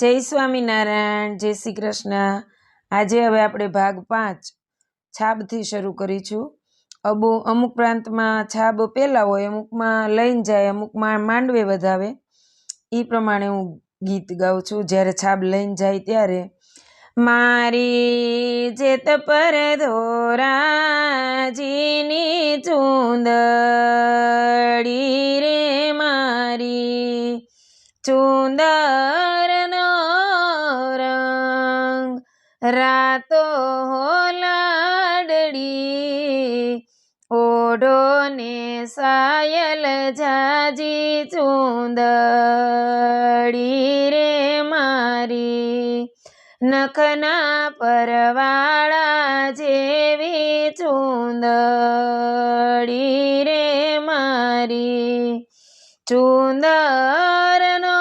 જય સ્વામિનારાયણ, જય શ્રી કૃષ્ણ. આજે હવે આપણે ભાગ પાંચ છાબથી શરૂ કરીશું. અબુ અમુક પ્રાંતમાં છાબ પહેલાં હોય, અમુકમાં લઈને જાય, અમુકમાં માંડવે વધાવે. એ પ્રમાણે હું ગીત ગાઉં છું. જ્યારે છાબ લઈને જાય ત્યારે મારી જેત પર ધોરાજીની ચૂંદડી રે મારી. ચુંદરનો સાયલ જાજી ચુંદડી રે મારી. નખના પરવાળા જેવી ચુંદડી રે મારી. ચુંદરનો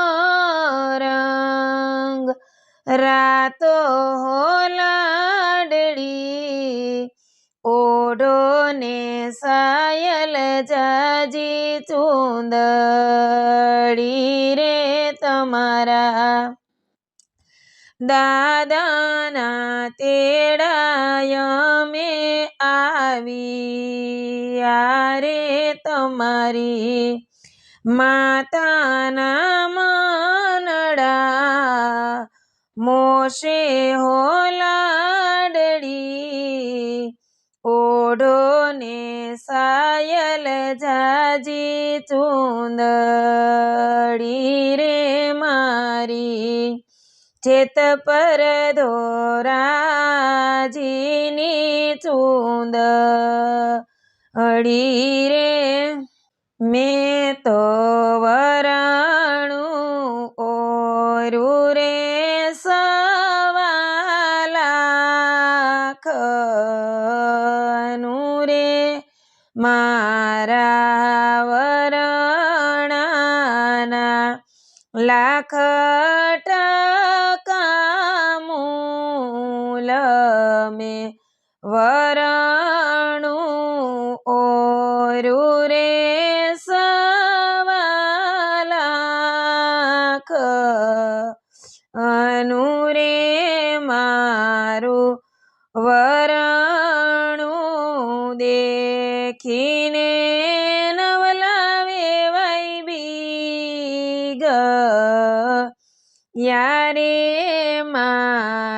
રંગ રાતો ચુંદડી રે તમારા દાદાના તેડાય મેં આવી રે તમારી માતાના મનડા મોશે હોલાડડી ઓઢો ને સાયલ જાજી ચૂંદડી રે મારી. ચેત પર ધોરાજીની ચૂંદ અડી રે. મેં તો વરાણું ઓરું રે લાખ ટકા મૂલ મેં વરાણું ઓરું રે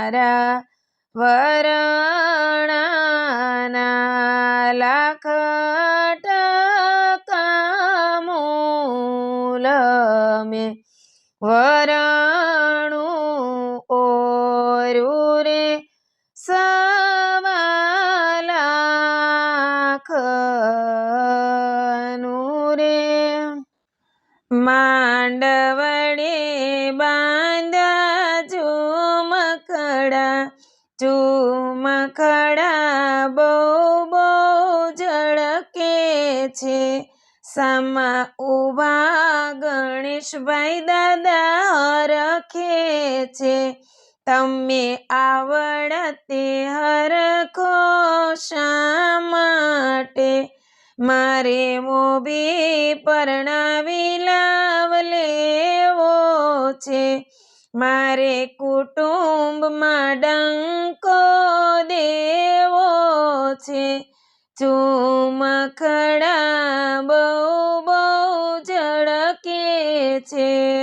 મારા વરણાના લાખ ટકા મે વરાણું ઓરું રે સવાલાખનું રે. માંડવડે બાંધા ઝુમખડા ઝુમખડા બહુ બહુ ઝળકે છે. સામા ઊભા ગણેશભાઈ દાદા હરખે છે. તમે આવડતે હરખો શા માટે? મારે મોભી પરણાવી લાવ લેવો છે. મારે કુટુંબમાં ડંકો દેવો છે. ચુમખડા બહુ બહુ ઝળકે છે.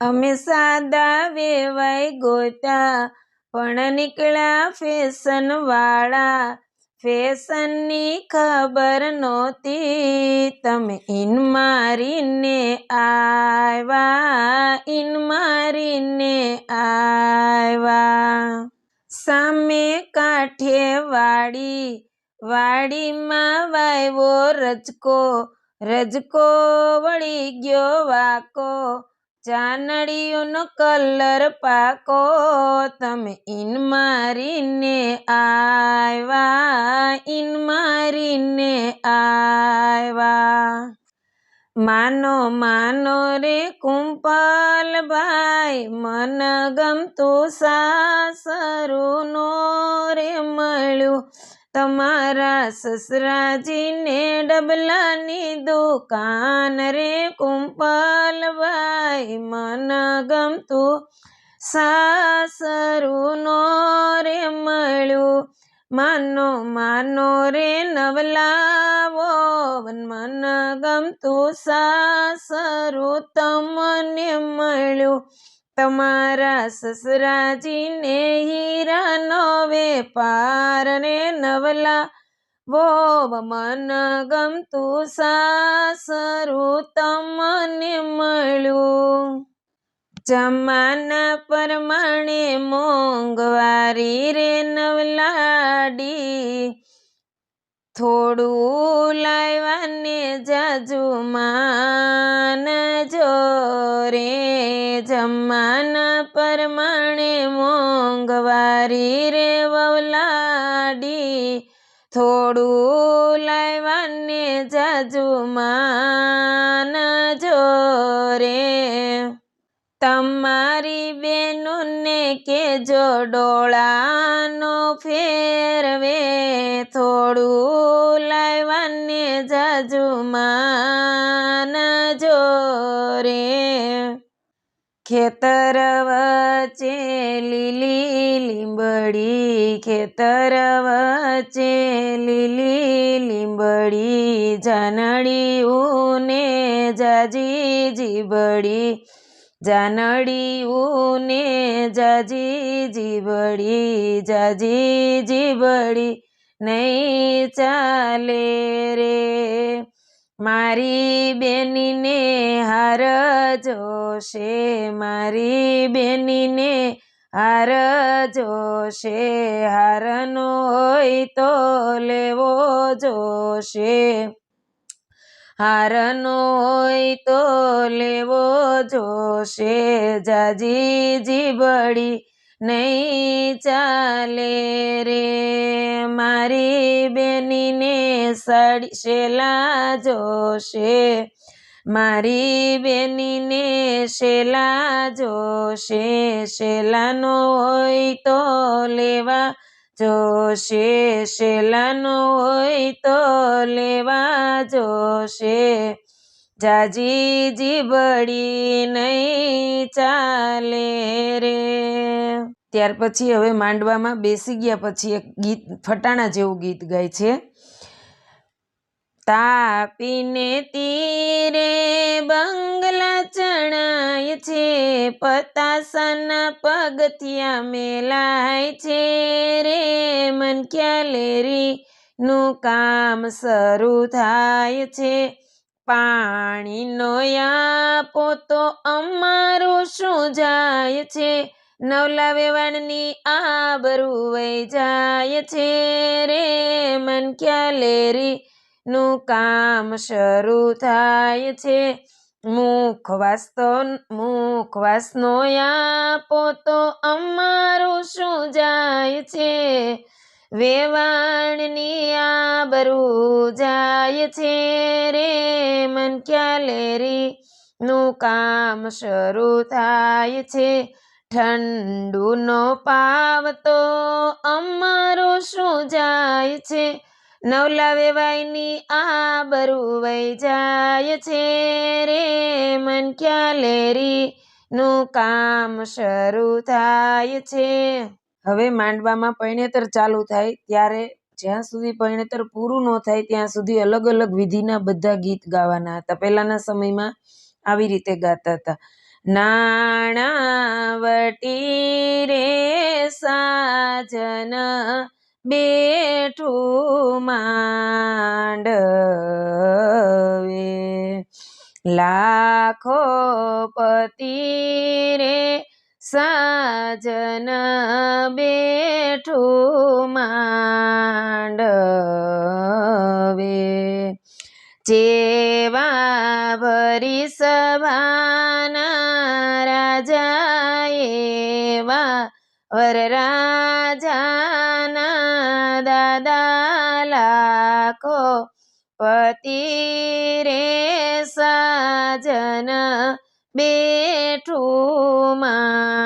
અમે સાદા વેવાય ગોતા, પણ નીકળ્યા ફેશન વાળા. ફેશનની ખબર નહોતી. તમે ઇન મારીને આવ્યા. ઇન મારીને આવ્યા. સામે કાંઠે વાડી, વાડીમાં વાયવો રજકો રજકો વળી ગયો વાકો. ચાનડીઓનો કલર પાકો, તમે ઇન મારીને આવ્યા ઇન મારીને આવ્યા. માનો માનો રે કુંપલભાઈ, મન ગમતું સાસરુનો રે મળ્યું. તમારા સસરાજીને ડબલાની દુકાન રે કુંપલભાઈ, મન ગમતું સાસરું નો રે મળ્યું. માનો માનો રે નવલાવો મન ગમતું સાસરું તમને મળ્યું. તમારા સસરાજીને હીરાનો વેપાર ને નવલા વો મન ગમતું સાસરું તમને મળ્યું. જમાના પ્રમાણે મોંઘવારી રે નવલાડી થોડું લાવવાને જાજુ માન જો રે જમાના પરમાણે મોંઘવારી રે વવલાડી. થોડું લાવવાને જાજુ માન જો રે તમારી બેનુને કે જો ડોળાનો ફેરવે. થોડું જાજુ માન જો રે. ખેતર વચ્ચે લીલી લીંબડી, ખેતર વચ્ચે લીલી લીંબડી જાનડી ઉને જાજી જીબડી જાનડી ઉને જાજી જીબડી જાજી જીબડી નહીં ચાલે રે. મારી બેનીને હાર જોશે, મારી બેનીને હાર જોશે, હારનો હોય તો લેવો જોશે. હારનો હોય તો લેવો જોશે, જાજી જીબડી નહીં ચાલે રે. મારી બેનીને સાડી શેલા જોશે. મારી બેનીને શેલા જોશે. શેલાનો હોય તો લેવા જોશે. શેલાનો હોય તો લેવા જોશે. જાજી જીબડી નહીં ચાલે રે. ત્યાર પછી હવે માંડવામાં બેસી ગયા પછી એક ગીત, ફટાણા જેવું ગીત ગાય છે. તાપીને તીરે બંગલા ચણાય છે, પતાસાના પગથિયા મેલાય છે રે. મન ક્યાલેરી નું કામ શરૂ થાય છે? પાણીનો આપો તો અમારું શું જાય છે? નવલા વેવાણની આબરૂ વહી જાય છે રે મન ક્યાલેરી નું કામ શરૂ થાય છે? મુખવાસતો મુખવાસનો આપો તો અમારું શું જાય છે? વેવાણની આબરૂ જાય ક્યાલેરી નું કામ શરૂ થાય છે ઠંડુનો પાવ તો અમારો શું જાય છે નવલા વેવાયની આબરૂ વહી જાય છે રે મન ક્યાલેરી નું કામ શરૂ થાય છે હવે માંડવામાં પૈણેતર ચાલુ થાય ત્યારે જ્યાં સુધી પૈણેતર પૂરું ન થાય, ત્યાં સુધી અલગ અલગ વિધિના બધા ગીત ગાવાના હતા. પહેલાના સમયમાં આવી રીતે ગાતા હતા. નાણાવટી રે સાજન, બેઠું માંડવે. લાખો પતિ રે સાજન બેઠું માંડવે. જેવા ભરી સભાના રાજા એવા વરરાજાના દાદા લાખો પતિ રે સાજન બેઠું માંડવે.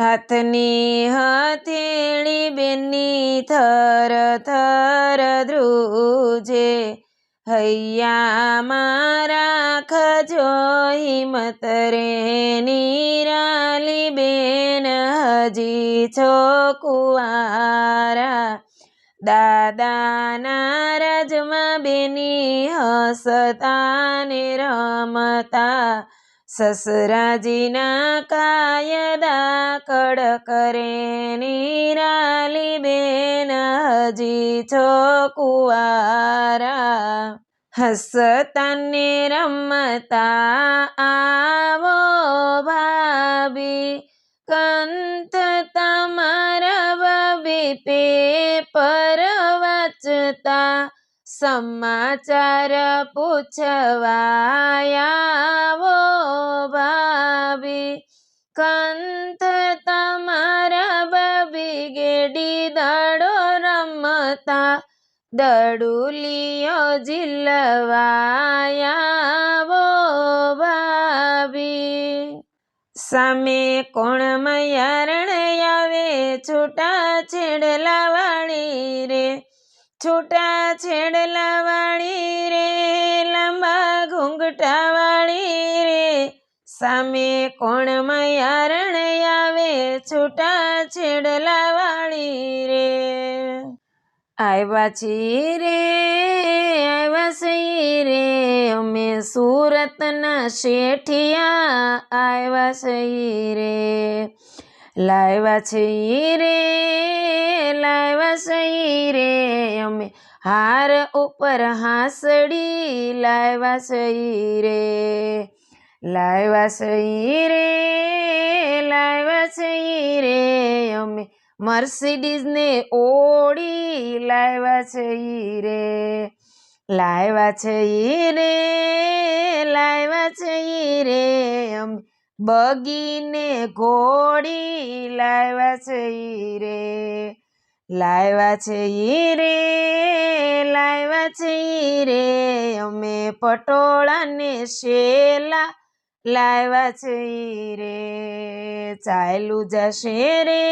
હાથની હથેળી બેની થર થર ધ્રુજે. હૈયા મારા ખજો હિંમત રે નિરાલી બેન હજી છો કુવારા દાદાના રાજમાં બેની હસતા ને રમતા સસરાજીના કાયદા કડક રે નિરાલી બેન હજી છો કુવારા હસતા ને રમતા આવો ભાભી તમારા ભાભી પેપર વાંચતા સમાચાર પૂછવાયાવો ભાભી. કંત તમારા બબી ગેડી દાડો રમતા દડુલિયો ઝીલવાયાવો સામે કોણ મયારણ આવે? છૂટા છેડલા વાળી રે, છૂટા છેડલા વાળી રે, લાંબા ઘૂંઘટા વાળી રે. સામે કોણ મયારણ આવે? છૂટા છેડલા વાળી રે. આવ્યા છીએ રે, આવ્યા છીએ રે. અમે સુરતના શેઠિયા આવ્યા છીએ રે. લાવ્યા છીએ રે, લાવ્યા છીએ રે. અમે હાર ઉપર હાંસડી લાવ્યા છીએ રે. લાવ્યા છીએ રે, લાવ્યા છીએ રે. અમે મર્સિડીઝ ને ઓડી લાવ્યા છે ઈ રે લાવ્યા છે ઈ રે લાવ્યા છે ઈ રે બગીને ઘોડી લાવ્યા છે ઈ રે લાવ્યા છે ઈ રે લાવ્યા છે ઈ રે અમે પટોળા ને શેલા લાવ્યા છે ઈ રે ચાલ્યું જશે રે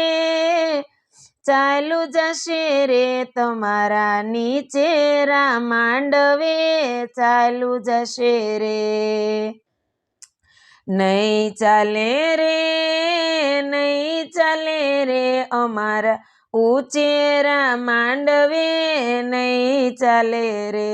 ચાલુ જશે રે તમારા નીચે રા માંડવે ચાલુ જશે રે નહીં ચાલે રે નહીં ચાલે રે અમારા ઉચેરા માંડવે નહીં ચાલે રે